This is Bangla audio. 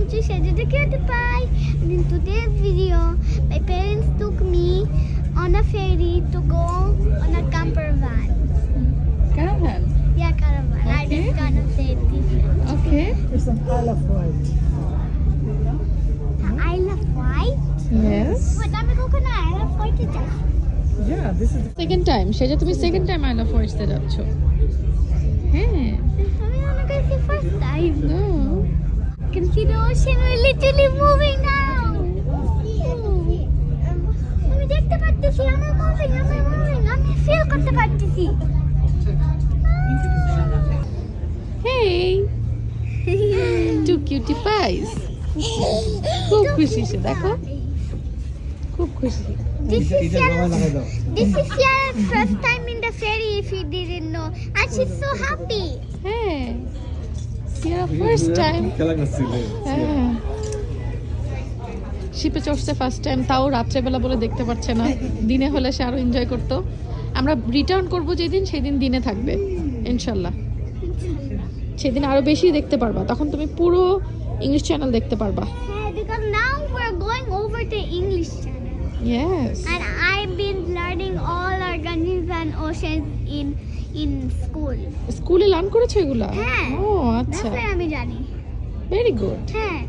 welcome to Shedder the Cutie Pie. And in today's video, my parents took me on a ferry to go on a camper van. Caravan. Yeah, caravan. I Okay. just gonna say it different. Okay. It's an Isle of Wight. The Isle of Wight? Yes. Wait, আমি কখনো Isle of Wight এ যাই? Yeah, this is second time সেটা তুমি সেকেন্ড টাইম আই লাভ ফরেস্টে যাচ্ছ হ্যাঁ আমি মনে করছি first time. No. can see the ocean. We're literally moving now. আমি দেখতে পারতেছি আমরা মুভিং আমরা মুভিং আমি ফিল করতে পারতেছি Hey, two cutie pies. খুব খুশি সে দেখো খুব খুশি This is your this is your first time in the ferry if you didn't know and she's so happy. হ্যাঁ ফার্স্ট টাইম খেলা করছিলে শিপে চড়ছে ফার্স্ট টাইম তাও রাত্রেবেলা বলে দেখতে পারছে না। দিনে হলে সে আরও এনজয় করতো। আমরা রিটার্ন করব যেদিন সেদিন দিনে থাকবে ইনশাল্লাহ। সেদিন আরও বেশি দেখতে পারবা। তখন তুমি পুরো ইংলিশ চ্যানেল দেখতে পারবা. Yes And I've been learning all organisms and oceans in in school. স্কুলে লার্ন করেছ এগুলা হ্যাঁ। ও আচ্ছা আমি জানি। ভেরি গুড হ্যাঁ